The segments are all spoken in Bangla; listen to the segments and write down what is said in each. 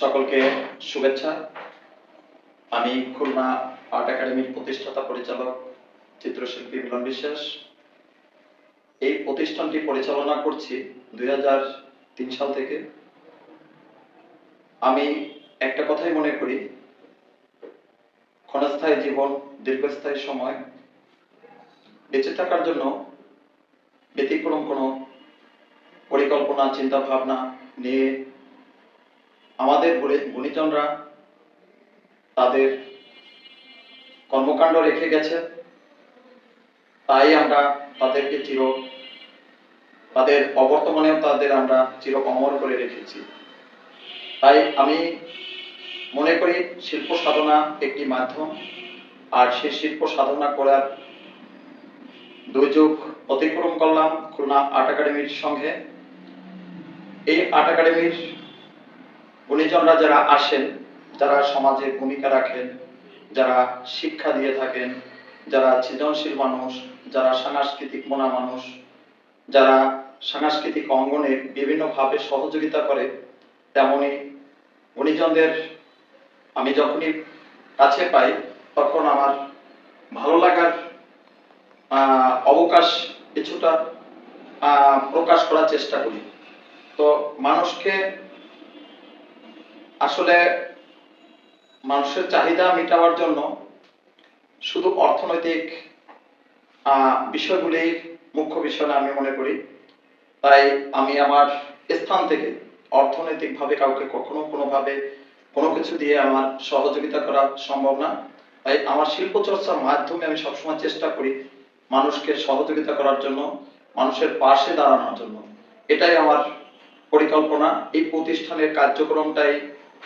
সকলকে শুভেচ্ছা। আমি খুলনা আর্ট একাডেমির প্রতিষ্ঠাতা পরিচালক চিত্রশিল্পী মিলন বিশ্বাস। এই প্রতিষ্ঠানটি পরিচালনা করছি দুই সাল থেকে। আমি একটা কথাই মনে করি, ক্ষণস্থায়ী জীবন, দীর্ঘস্থায়ী সময়, বেঁচে থাকার জন্য ব্যতিক্রম কোনো পরিকল্পনা চিন্তা ভাবনা নিয়ে আমাদের গুণী- গুণীজনরা তাদের কর্মকাণ্ড রেখে গেছে। তাই আমরা তাদেরকে চির, তাদের অবর্তমানেও তাদের আমরা চির অমর করে রেখেছি। তাই আমি মনে করি শিল্প সাধনা একটি মাধ্যম, আর সেই শিল্প সাধনা করার দুর্যোগ অতিক্রম করলাম খুলনা আর্ট একাডেমির সঙ্গে। এই আর্ট একাডেমির গুণীজনরা যারা আসেন, যারা সমাজে ভূমিকা রাখেন, যারা শিক্ষা দিয়ে থাকেন, যারা সৃজনশীল মানুষ, যারা সাংস্কৃতিক মনা মানুষ, যারা সাংস্কৃতিক অঙ্গনে বিভিন্নভাবে সহযোগিতা করে, তেমনি গুণীজনদের আমি যখনই কাছে পাই, তখন আমার ভালো লাগার অবকাশ কিছুটা প্রকাশ করার চেষ্টা করি। তো মানুষকে আসলে মানুষের চাহিদা মেটাবার জন্য শুধু অর্থনৈতিক বিষয়গুলি মুখ্য বিষয় আমি মনে করি। তাই আমি আমার স্থান থেকে অর্থনৈতিকভাবে কাউকে কখনো কোনোভাবে কোনো কিছু দিয়ে আমার সহযোগিতা করা সম্ভব না। তাই আমার শিল্প চর্চার মাধ্যমে আমি সবসময় চেষ্টা করি মানুষকে সহযোগিতা করার জন্য, মানুষের পাশে দাঁড়ানোর জন্য। এটাই আমার পরিকল্পনা। এই প্রতিষ্ঠানের কার্যক্রমটাই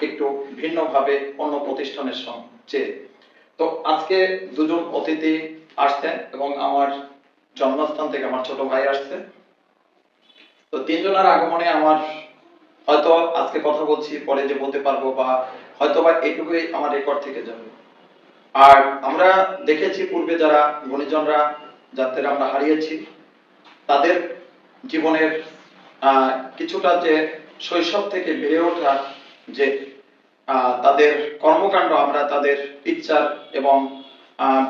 একটু ভিন্নভাবে অন্য প্রতিষ্ঠানের সঙ্গে তো আজকে দুজন অতিথি আসছেন এবং আমার জন্মস্থান থেকে আমার ছোট ভাই আসছে। তো তিনজনের আগমনে আমার হয়তো আজকে কথা বলছি, পরে যে বলতে পারব বা হয়তো বা এইটুকুই আমার রেকর্ড থেকে যাবে। আর আমরা দেখেছি পূর্বে যারা গুণীজনরা যাদের আমরা হারিয়েছি, তাদের জীবনের কিছুটা যে শৈশব থেকে বেড়ে ওঠা যে তাদের কর্মকাণ্ড, আমরা তাদের পিকচার এবং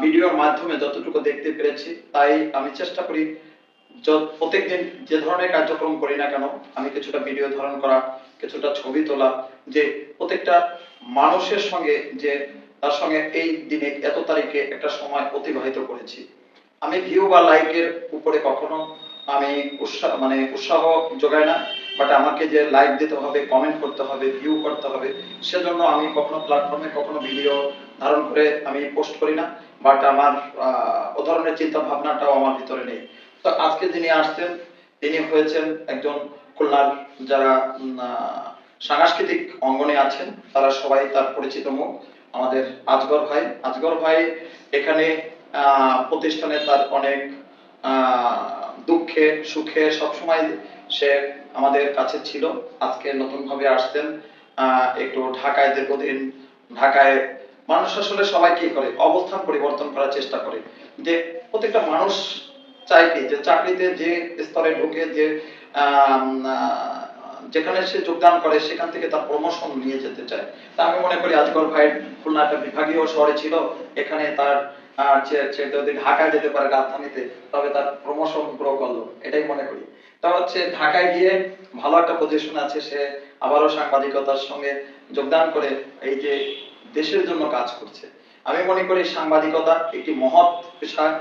ভিডিওর মাধ্যমে যতটুকু দেখতে পেরেছি, তাই আমি চেষ্টা করি য- প্রত্যেকদিন যে ধরনের কার্যক্রম করি না কেন, আমি কিছুটা ভিডিও ধারণ করা, কিছুটা ছবি তোলা, যে প্রত্যেকটা মানুষের সঙ্গে যে, তার সঙ্গে এই দিনে এত তারিখে একটা সময় অতিবাহিত করেছি। আমি ভিউ বা লাইকের উপরে কখনো আমি উৎসাহ মানে উৎসাহ যোগাই না বাট আমাকে যে লাইক দিতে হবে কমেন্ট করতে হবে ভিউ করতে হবে সেজন্য আমি কখনো প্ল্যাটফর্মে কখনো ভিডিও ধারণ করে আমি পোস্ট করি না বাট আমার ও ধরনের চিন্তা ভাবনাটাও আমার ভিতরে নেই। তো আজকে যিনি আসছেন তিনি হয়েছেন একজন খুলনার যারা সাংস্কৃতিক অঙ্গনে আছেন তারা সবাই তার পরিচিত মুখ আমাদের আজগর ভাই। আজগর ভাই এখানে প্রতিষ্ঠানে তার অনেক আহ, দুঃখে, সুখে সবসময় সে আমাদের কাছে ছিল। আজকে নতুন ভাবে আসছেন একটু ঢাকায় দীর্ঘদিন, ঢাকায় মানুষ আসলে সবাই কি করে? অবস্থান পরিবর্তন করার চেষ্টা করে। যে প্রত্যেকটা মানুষ চাই কি? যে চাকরিতে যে স্তরে ঢুকে, যে যেখানে সে যোগদান করে, সেখান থেকে তার প্রমোশন নিয়ে যেতে চায়। তা আমি মনে করি আজকাল ভাই খুলনা একটা বিভাগীয় শহরে ছিল। এখানে তার সে- যদি ঢাকা যেতে পারে রাজধানীতে, তবে তার প্রমোশন গ্রো করল, এটাই মনে করি। তা হচ্ছে, ঢাকায় গিয়ে ভালো একটা পজিশন আছে, সে আবারও সাংবাদিকতার সঙ্গে যোগদান করে এই যে দেশের জন্য কাজ করছে। আমি মনে করি সাংবাদিকতা একটি মহৎ পেশা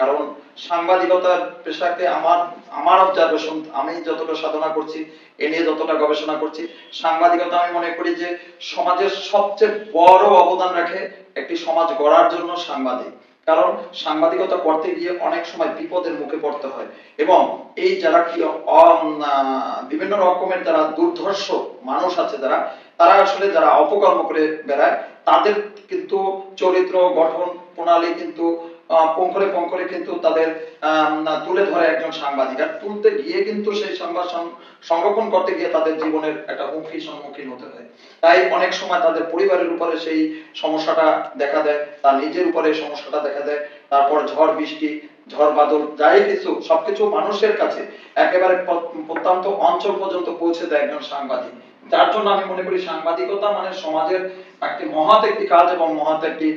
কারণ সাংবাদিকতার পেশাকে আমার আমার অবজারভেশন আমি যতটা সাধনা করছি, এ নিয়ে যতটা গবেষণা করছি, সাংবাদিকতা আমি মনে করি যে সমাজের সবচেয়ে বড় অবদান রাখে একটি সমাজ গড়ার জন্য সাংবাদিক। কারণ সাংবাদিকতা করতে গিয়ে অনেক সময় বিপদের মুখে পড়তে হয় এবং এই যারা কি বিভিন্ন রকমের যারা দুর্ধর্ষ মানুষ আছে যারা, তারা আসলে যারা অপকর্ম করে বেড়ায়, তাদের কিন্তু চরিত্র, গঠন, প্রণালী কিন্তু পঙ্করে পঙ্করে কিন্তু তাদের তুলে ধরে একজন সাংবাদিক। আর তুলতে গিয়ে কিন্তু সেই সংবাদ সংরক্ষণ করতে গিয়ে তাদের জীবনের একটা হুমকি সম্মুখীন হতে হয়। তাই অনেক সময় তাদের পরিবারের উপরে সেই সমস্যাটা দেখা দেয়, তার নিজের উপরে সমস্যাটা দেখা দেয়। তারপর ঝড়, বৃষ্টি, ঝড়, বাদল, যাই কিছু, সবকিছু মানুষের কাছে একেবারে প্রত্যন্ত অঞ্চল পর্যন্ত পৌঁছে দেয় একজন সাংবাদিক। যার জন্য আমি মনে করি সাংবাদিকতা মানে সমাজের একটি মহৎ একটি কাজ এবং মহৎ একটি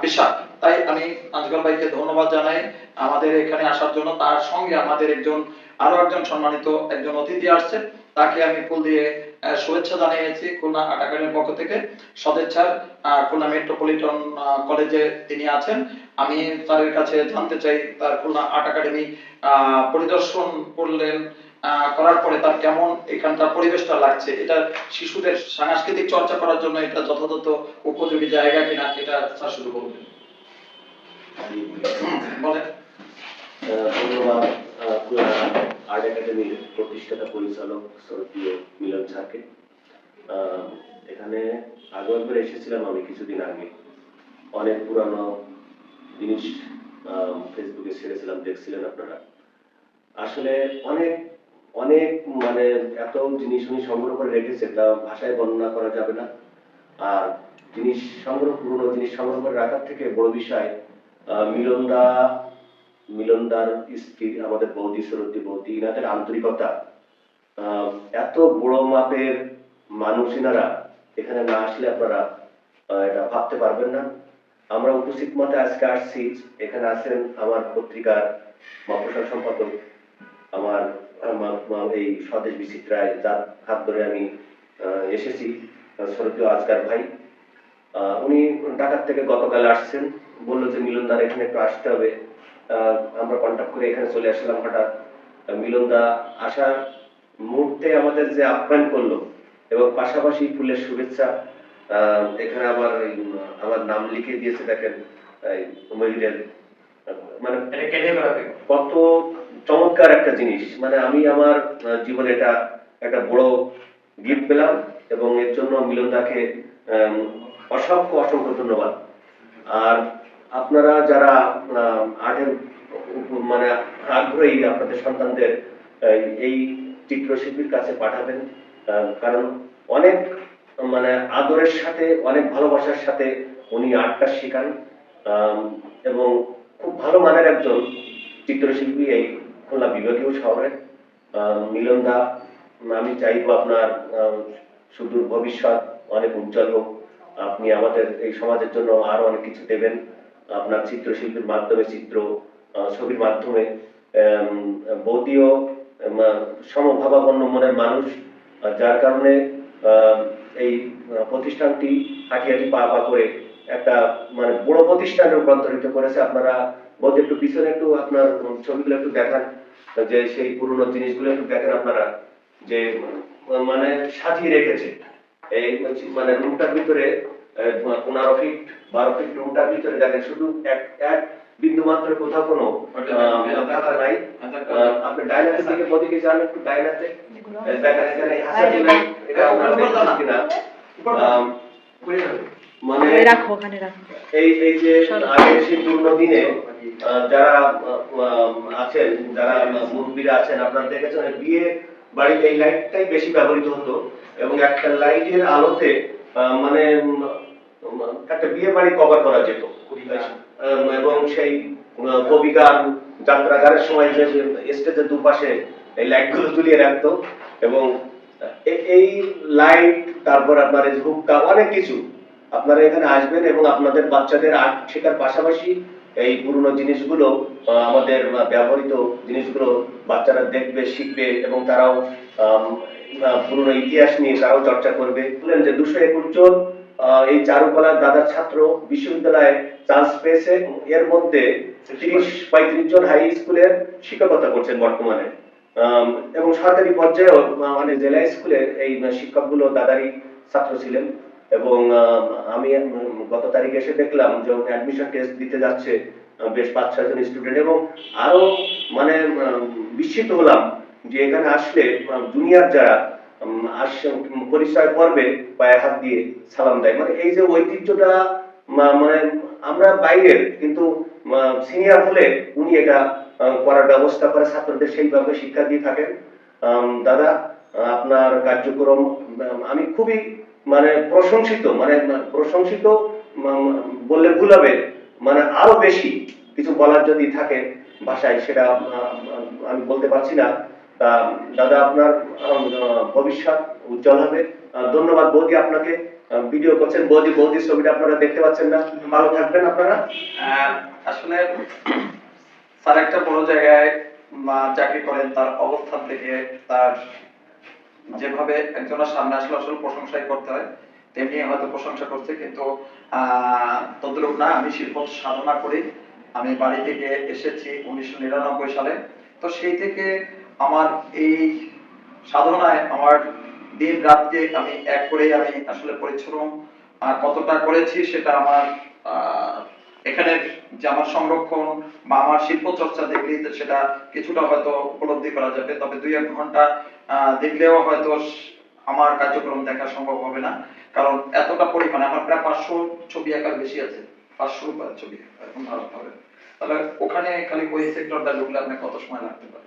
পেশা। তাই আমি আজগর ভাইকে ধন্যবাদ জানাই। আমাদের এখানে আসার জন্য তার সঙ্গে আমাদের একজন, আরও একজন সম্মানিত একজন অতিথি আসছেন। তাকে আমি ফুল দিয়ে শুভেচ্ছা জানিয়েছি খুলনা আর্ট একাডেমির পক্ষ থেকে। সদেচ্ছার খুলনা মেট্রোপলিটন কলেজে তিনি আছেন। আমি তার কাছে জানতে চাই, তার খুলনা আর্ট একাডেমি পরিদর্শন করলেন করার পরে তার কেমন এখানকার পরিবেশটা লাগছে? এটা শিশুদের সাংস্কৃতিক চর্চা করার জন্য এটা যথাযথ উপযোগী জায়গা কিনা, এটা স্যার শুরু করবেন একাডেমির প্রতিষ্ঠাতা, পরিচালক মিলন স্যারকে। এখানে আগেও একবার এসেছিলাম আমি কিছুদিন আগে। অনেক পুরানো জিনিস ফেসবুকে ছেড়েছিলাম, দেখছিলেন আপনারা। আসলে অনেক অনেক মানে এত জিনিস উনি সংগ্রহ করে রেখেছে তা ভাষায় বর্ণনা করা যাবে না। আর জিনিস সংগ্রহ, পুরনো জিনিস সংগ্রহ করে রাখার থেকে বড় বিষয় মিলনদা, মিলনদার স্ত্রী, আমাদের বৌদি সরদ্দি বৌদি ইনাদের আন্তরিকতা। এত বড় মাপের মানুষ ইনারা এখানে না আসলে আপনারা এটা ভাবতে পারবেন না। আমরা উপস্থিত মতে আজকে আসছি, এখানে আছেন আমার পত্রিকার মফসল সম্পাদক, আমার এই স্বদেশ বিচিত্রায়, যার হাত ধরে আমি এসেছি স্বর্গীয় আজকার ভাই। উনি ঢাকার থেকে গতকাল আসছেন বলল যে মিলনদার এখানে একটু আসতে হবে। আমরা কন্ট্যাক্ট করে এখানে চলে আসলাম হঠাৎ। আহ, মিলনদা আসার মুহূর্তে আমাদের যে আপ্যায়ন করল এবং পাশাপাশি ফুলের শুভেচ্ছা এখানে আবার আমার নাম লিখে দিয়েছে দেখেন মানে কত চমৎকার একটা জিনিস। মানে আমি আমার জীবনে এটা একটা বড় গিফট পেলাম এবং এর জন্য মিলনদাকে আম, অসংখ্য অসংখ্য ধন্যবাদ। আর আপনারা যারা আর্টের মানে আগ্রহী আপনাদের সন্তানদের এই, এই চিত্রশিল্পীর কাছে পাঠাবেন কারণ অনেক মানে আদরের সাথে অনেক ভালোবাসার সাথে উনি আর্টটা শেখান এবং খুব ভালো মানের একজন চিত্রশিল্পী এই খুলনা বিভাগীয় শহরে। মিলন দা আমি চাইব আপনার সুদূর ভবিষ্যৎ অনেক উজ্জ্বল হোক। আপনি আমাদের এই সমাজের জন্য আরও অনেক কিছু দেবেন। আপনার চিত্রশিল্পীর মাধ্যমে, চিত্র ছবির মাধ্যমে বৌদিও সমভাবাপন্ন মনের মানুষ যার কারণে এই প্রতিষ্ঠানটি হাঁটি হাঁটি পা পা করে একটা মানে বড় প্রতিষ্ঠানে রূপান্তরিত করেছে। আপনারা বোধ একটু পিছনে একটু আপনার ছবিগুলো একটু দেখান, যে সেই পুরনো জিনিসগুলো একটু দেখেন আপনারা, যে মানে সাজিয়ে রেখেছে। এই মানে রুমটার ভিতরে পনেরো ফিট বারো ফিট রুমটার ভিতরে দেখেন শুধু এক এক বিন্দু মাত্র কোথাও কোনো আহ, নাই। আপনি ডাইনাসের দিকে ওদিকে যান একটু ডাইনাসে। দেখেন এখানে হাসাটি নাই এটা আপনারা দেখছেন কিনা? মানে রাখো ওখানে রাখো। এই এই যে আগে সেই পুরনো দিনে যারা আছেন যারা মুরব্বীরা আছেন আপনারা দেখেছেন বিয়ে বাড়িতে এই লাইটটাই বেশি ব্যবহৃত হতো এবং একটা লাইটের আলোতে মানে একটা বিয়ে বাড়ি কভার করা যেত। এবং সেই আহ, কবিগান যাত্রাগানের সময় যে স্টেজের দুপাশে এই লাইটগুলো ঝুলিয়ে রাখতো এবং এই লাইট তারপর আপনার এই হুক্কা অনেক কিছু আপনারা এখানে আসবেন এবং আপনাদের বাচ্চাদের আর্ট শেখার পাশাপাশি এই পুরনো জিনিসগুলো আমাদের ব্যবহৃত জিনিসগুলো বাচ্চারা দেখবে, শিখবে এবং তারাও পুরনো ইতিহাস নিয়ে তারাও চর্চা করবে। বললেন যে দুশো একুশ জন এই চারুকলার দাদার ছাত্র বিশ্ববিদ্যালয়ে চান্স পেয়েছে এর মধ্যে তিরিশ পঁয়ত্রিশ জন হাই স্কুলের শিক্ষকতা করছেন বর্তমানে। এবং সরকারি পর্যায়েও মানে জেলা স্কুলের এই শিক্ষকগুলো দাদারই ছাত্র ছিলেন। এবং আমি গত তারিখে এসে দেখলাম যে অ্যাডমিশন টেস্ট দিতে যাচ্ছে বেশ পাঁচ ছয় জন স্টুডেন্ট এবং আরও মানে বিস্মিত হলাম যে এখানে আসলে জুনিয়র যারা পরিচয় পর্বে পায়ে হাত দিয়ে সালাম দেয়। মানে এই যে ঐতিহ্যটা মানে আমরা বাইরের, কিন্তু সিনিয়র হলে উনি এটা করার ব্যবস্থা করে, ছাত্রদের সেইভাবে শিক্ষা দিয়ে থাকেন। দাদা আপনার কার্যক্রম আমি খুবই মানে প্রশংসিত মানে প্রশংসিত বললে ভুল হবে মানে আরও বেশি কিছু বলার যদি থাকে ভাষায় সেটা আমি বলতে পারছি না। তা, দাদা, আপনার ভবিষ্যৎ উজ্জ্বল হবে। ধন্যবাদ, বৌদি আপনাকে ভিডিও করছেন। বৌদি, বৌদির ছবিটা আপনারা দেখতে পাচ্ছেন না। ভালো থাকবেন আপনারা। আসলে স্যার একটা বড় জায়গায় চাকরি করেন, তার অবস্থান থেকে তার যেভাবে একজনের সামনে আসলে আসলে প্রশংসাই করতে হয় তেমনি হয়তো প্রশংসা করছে কিন্তু তদ্রুপ না আমি শিল্প সাধনা করি। আমি বাড়ি থেকে এসেছি উনিশশো নিরানব্বই সালে। তো সেই থেকে আমার এই সাধনায় আমার দিন রাতকে আমি এক করেই আমি আসলে পরিশ্রম কতটা করেছি সেটা আমার আহ, এখানে যে সংরক্ষণ বা আমার শিল্প চর্চা দেখলেই সেটা কিছুটা হয়তো উপলব্ধি করা যাবে, তবে দুই এক ঘণ্টা দেখলেও হয়তো আমার কার্যক্রম দেখা সম্ভব হবে না। কারণ এতটা পরিমাণে, আমার প্রায় পাঁচশো ছবি আঁকার বেশি আছে, পাঁচশো ছবি এখন ভারত হবে তাহলে ওখানে খালি ওই সেক্টরটা ঢুকলে আপনার কত সময় লাগতে পারে?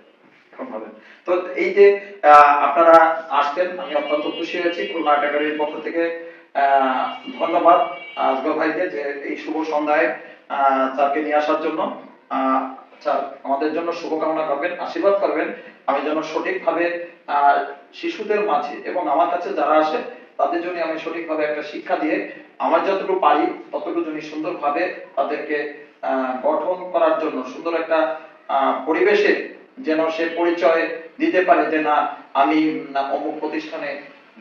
তো এই যে আপনারা আসছেন, আমি অত্যন্ত খুশি হয়েছি, খুলনা একাডেমির পক্ষ থেকে। ধন্যবাদ আজগর ভাইকে যে এই শুভ সন্ধ্যায় স্যারকে নিয়ে আসার জন্য। স্যার, আমাদের জন্য শুভকামনা করবেন, আশীর্বাদ করবেন। আমি যেন সঠিকভাবে শিশুদের মাঝে এবং আমার কাছে যারা আসে, তাদের জন্য আমি সঠিকভাবে একটা শিক্ষা দিয়ে আমার যতটুকু পারি, ততটুকু জন্য সুন্দরভাবে তাদেরকে গঠন করার জন্য, সুন্দর একটা পরিবেশে যেন সে পরিচয় দিতে পারে যে না, আমি অমুক প্রতিষ্ঠানে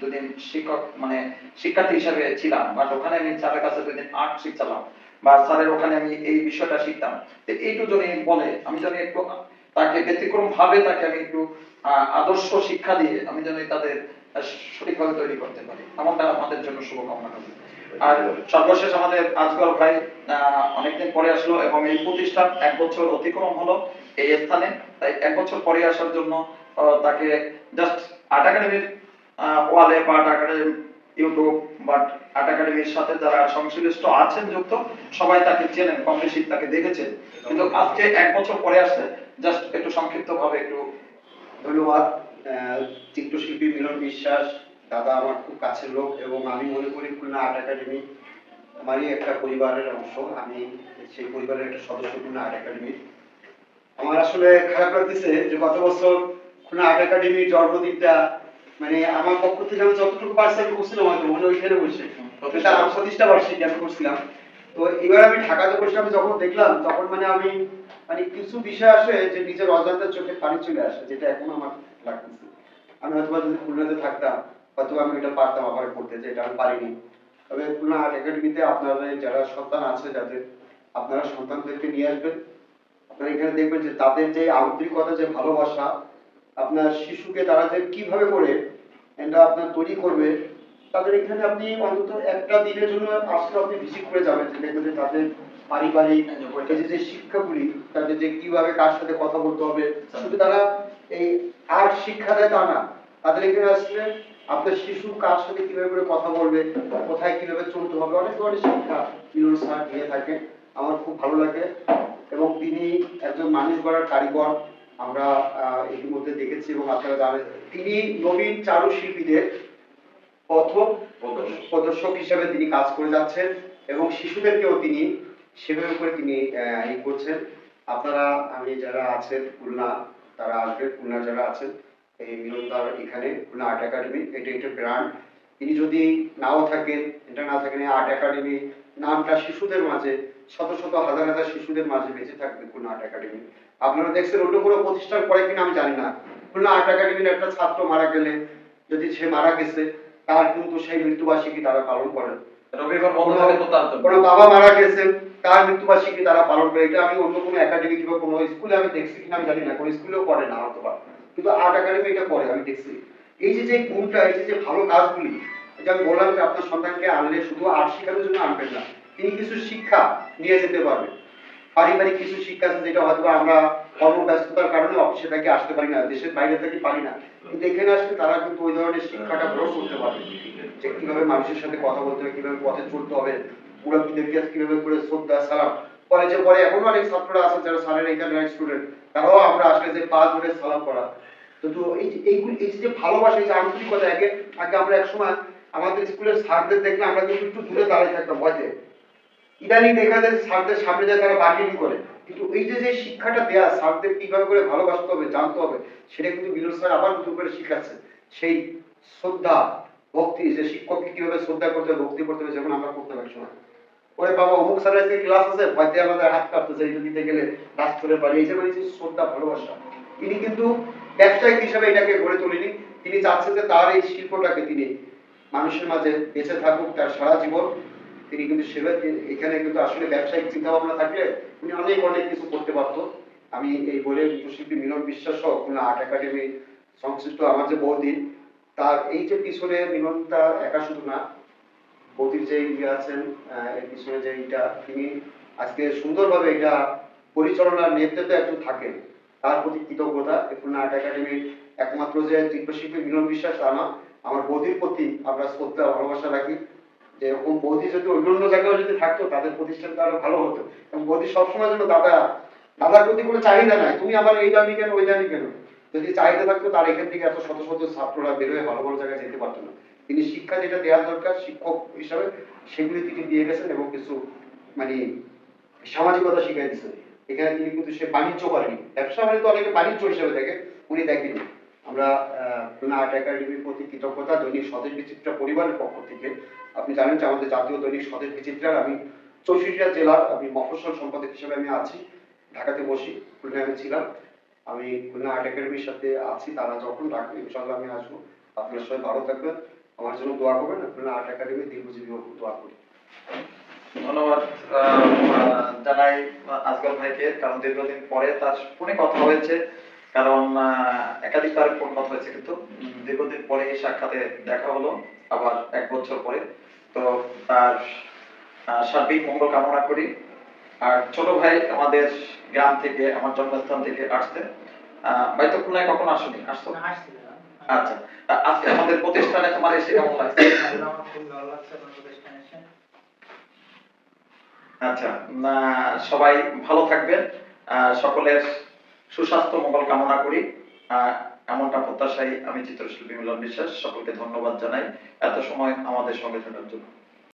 দুদিন শিক্ষক মানে শিক্ষার্থী হিসাবে ছিলাম বাট ওখানে আমি স্যারের কাছে দুদিন আর্ট শিখছিলাম। বা স্যারের ওখানে আমি এই বিষয়টা শিখতাম। তো এইটু যদি বলে, আমি যেন একটু তাকে ব্যতিক্রম ভাবে তাকে আমি একটু আদর্শ শিক্ষা দিয়ে আমি যেন তাদের সঠিকভাবে তৈরি করতে পারি। এমনটা আমাদের জন্য শুভকামনা করি আর সর্বশেষ আমাদের আজগর ভাই অনেকদিন পরে আসলো এবং এই প্রতিষ্ঠান এক বছর অতিক্রম হলো এই স্থানে। তাই এক বছর পরে আসার জন্য তাকে জাস্ট আর্ট একাডেমির ওয়ালে বা আর্ট একাডেমি ইউটিউব বা আর্ট একাডেমির সাথে যারা সংশ্লিষ্ট আছেন যুক্ত, সবাই তাকে চেনেন, কম বেশি তাকে দেখেছেন। কিন্তু আজকে এক বছর পরে আসছে জাস্ট একটু সংক্ষিপ্ত ভাবে একটু ধন্যবাদ। চিত্রশিল্পী মিলন বিশ্বাস, দাদা আমার খুব কাছের লোক এবং আমি মনে করি খুলনা আর্ট একাডেমি আমারই একটা পরিবারের অংশ। আমি সেই পরিবারের একটা সদস্য খুলনা আর্ট একাডেমির আমার আসলে খারাপ লাগতেছে যে গত বছর খুলনা আর্ট একাডেমির জন্মদিনটা মানে আমার পক্ষ থেকে আমি যতটুকু পারছি আমি করছিলাম হয়তো মনে ওইখানে বসে। আমার প্রতিষ্ঠা বার্ষিকী আমি করছিলাম। তো এবার আমি ঢাকাতে বসে আমি যখন দেখলাম তখন মানে আমি মানে কিছু বিষয় আসে যে নিজের অজান্তে চোখে পানি চলে আসে যেটা এখন আমার লাগতেছে। আমি হয়তো যদি খুলনাতে থাকতাম হয়তো আমি এটা পারতাম আবার করতে যে এটা আমি পারিনি। তবে খুলনা আর্ট একাডেমিতে আপনাদের যারা সন্তান আছে যাদের আপনারা সন্তানদেরকে নিয়ে আসবেন আপনারা এখানে দেখবেন যে তাদের যে আন্তরিকতা যে ভালোবাসা আপনার শিশুকে তারা যে কীভাবে করে এটা আপনার তৈরি করবে, তাদের এখানে আপনি অন্তত একটা দিনের জন্য আসলে আপনি ভিজিট করে যাবেন, যে দেখবেন যে তাদের পারিবারিক যে শিক্ষাগুলি, তাদের যে কীভাবে কার সাথে কথা বলতে হবে, শুধু তারা এই আর্ট শিক্ষা দেয় তা না, তাদের এখানে আসলে আপনার শিশু কার সাথে কীভাবে করে কথা বলবে, কোথায় কীভাবে চলতে হবে, অনেক ধরনের শিক্ষা মিলন স্যার দিয়ে থাকে আমার খুব ভালো লাগে এবং তিনি একজন মানুষ গড়ার কারিগর আমরা আহ, এর মধ্যে দেখেছি এবং আপনারা জানেন তিনি নবীন চারুশিল্পীদের পথ প্রদর্শক। হিসেবে তিনি কাজ করে যাচ্ছেন এবং শিশুদেরকেও তিনি সেভাবে করে তিনি ই করছেন। আপনারা আমি যারা আছেন খুলনা তারা আসবেন খুলনা যারা আছেন এই মিলনদার এখানে খুলনা আর্ট একাডেমি এটা একটা ব্র্যান্ড তিনি যদি নাও থাকেন এটা না থাকেন আর্ট একাডেমি নামটা শিশুদের মাঝে শত শত হাজার হাজার শিশুদের মাঝে বেঁচে থাকবে খুলনা আর্ট একাডেমি আপনারা দেখছেন অন্য কোনো প্রতিষ্ঠান করে কিনা আমি জানি না। খুলনা আর্ট একাডেমির একটা ছাত্র মারা গেলে যদি সে মারা গেছে তার কিন্তু সেই মৃত্যুবার্ষিকী তারা পালন করেন। কোনো বাবা মারা গেছেন তার মৃত্যুবার্ষিকী তারা পালন করে। এটা আমি অন্য কোনো একাডেমি কিংবা কোনো স্কুলে আমি দেখছি কিনা আমি জানি না কোনো স্কুলেও করে না হয়তো কিন্তু আর্ট একাডেমি এটা করে আমি দেখছি। এই যে যে গুণটা এই যে যে ভালো কাজগুলি এটা আমি বললাম যে আপনার সন্তানকে আনলে শুধু আর্ট শেখানোর জন্য আনবেন না, তিনি কিছু শিক্ষা নিয়ে যেতে পারবেন পারিবারিক কিছু শিক্ষা আছে যেটা হয়তো আমরা কর্মব্যস্ততার কারণে অফিসে থেকে, আসতে পারি না, দেশের বাইরে থেকে, পারি না। কিন্তু এখানে আসলে তারা কিন্তু ওই ধরনের শিক্ষাটা গ্রহণ করতে পারবে। যে কীভাবে মানুষের সাথে কথা বলতে হবে, কীভাবে পথে চলতে হবে মুরব্বীদেরকে কীভাবে করে শ্রদ্ধা, সালাম। কলেজে পরে এখনও অনেক ছাত্ররা আছে যারা স্যারের এখানে স্টুডেন্ট তারাও আমরা আসলে যে পা ধরে সালাম করা। তো এই এইগুলি এই যে ভালোবাসা, এই যে আন্তরিকতা আগে আগে আমরা এক সময় আমাদের স্কুলের স্যারদের দেখলে আমরা কিন্তু একটু দূরে দাঁড়িয়ে থাকতাম ভয়তে ইদানিং দেখা যায় স্যারদের সামনে যায় তারা বার্গেনিং করে। কিন্তু এই যে যে শিক্ষাটা দেয়া, স্যারদের কীভাবে করে ভালোবাসতে হবে, জানতে হবে, সেটা কিন্তু বিনোদ স্যার আবার নতুন করে শিখাচ্ছে। সেই শ্রদ্ধা, ভক্তি, যে শিক্ষককে কীভাবে শ্রদ্ধা করতে হবে ভক্তি করতে হবে যেমন আমরা করতে পারি সময় ওরে বাবা, অমুক স্যারের আজকে ক্লাস আছে ভয়তে আমাদের হাত কাঁপতেছে, এই দিতে গেলে রাজ করে পারি। এই যে শ্রদ্ধা, ভালোবাসা। তিনি কিন্তু ব্যবসায়িক হিসাবে এটাকে গড়ে তোলেনি। তিনি চাচ্ছেন যে তার এই শিল্পটাকে তিনি মানুষের মাঝে বেঁচে থাকুক, তার সারা জীবন তিনি কিন্তু সেবা এখানে কিন্তু আসলে ব্যবসায়িক চিন্তা ভাবনা থাকলে উনি অনেক অনেক কিছু করতে পারতো। আমি এই বলে শিল্পী মিলন বিশ্বাস সহ খুলনা আর্ট একাডেমি সংশ্লিষ্ট আমার যে বৌদি, তার এই যে পিছনে মিলনটা একা শুধু না, বৌদির যে ইয়ে আছেন এর পিছনে যে এটা তিনি আজকে সুন্দরভাবে এটা পরিচালনার নেতৃত্বে একজন থাকেন। তার প্রতি কৃতজ্ঞতা এই খুলনা আর্ট একাডেমির একমাত্র যে চিত্রশিল্পী মিলন বিশ্বাস তা না আমার বৌদির প্রতি আমরা শ্রদ্ধা ভালোবাসা রাখি যে এরকম বৌদি যদি অন্য অন্য জায়গায় যদি থাকতো, তাদের প্রতিষ্ঠানটা আরও ভালো হতো। এবং বৌদি সবসময় জন্য দাদা, দাদার প্রতি কোনো চাহিদা নাই। তুমি আমার এই দামি কেন, ওই দামি কেন? যদি চাহিদা থাকতো, তার এখান থেকে এত শত শত ছাত্ররা বের হয়ে ভালো ভালো জায়গায় যেতে পারতো না। তিনি শিক্ষা যেটা দেওয়ার দরকার, শিক্ষক হিসাবে সেগুলি তিনি দিয়ে গেছেন এবং কিছু মানে সামাজিকতা শিখাই দিচ্ছেন এখানে তিনি কিন্তু সে বাণিজ্য করেনি ব্যবসা মানে তো অনেকে বাণিজ্য হিসাবে দেখে, উনি দেখেনি আমরা খুলনা আর্ট একাডেমির প্রতি কৃতজ্ঞতা দৈনিক স্বদেশ বিচিত্রা পরিবারের পক্ষ থেকে। আপনি জানেন যে আমাদের জাতীয় দৈনিক স্বদেশ বিচিত্রার আমি চৌষট্টিটা জেলার আমি মফস্বল সম্পাদক হিসেবে আমি আছি। ঢাকাতে বসি খুলনায় আমি ছিলাম। আমি খুলনা আর্ট একাডেমির সাথে আছি তারা যখন ডাকবে ইনশাল্লাহ আমি আসব। আপনার সবাই ভালো থাকবেন। আমার জন্য দোয়া করবেন খুলনা আর্ট একাডেমি দীর্ঘজীবী হোক, দোয়া করি। ধন্যবাদ জানাই আজগর ভাইকে। কারণ দীর্ঘদিন পরে তার ফোনে কথা হয়েছে। কারণ একাধিকবার ফোন কথা হয়েছে কিন্তু দীর্ঘদিন পরে এই সাক্ষাতে দেখা হলো আবার এক বছর পরে। তো তার সার্বিক মঙ্গল কামনা করি। আর ছোট ভাই আমাদের গ্রাম থেকে আমার জন্মস্থান থেকে আসছে। ভাই তো খুলনায় কখন আসনি? না। আচ্ছা। আজকে আমাদের প্রতিষ্ঠানে তোমার এসে কেমন লাগছে। আচ্ছা সবাই ভালো থাকবেন। আহ, সকলের সুস্বাস্থ্য মঙ্গল কামনা করি। এমনটা প্রত্যাশাই আমি চিত্রশিল্পী মিলন বিশ্বাস সকলকে ধন্যবাদ জানাই। এত সময় আমাদের সঙ্গে থাকার জন্য।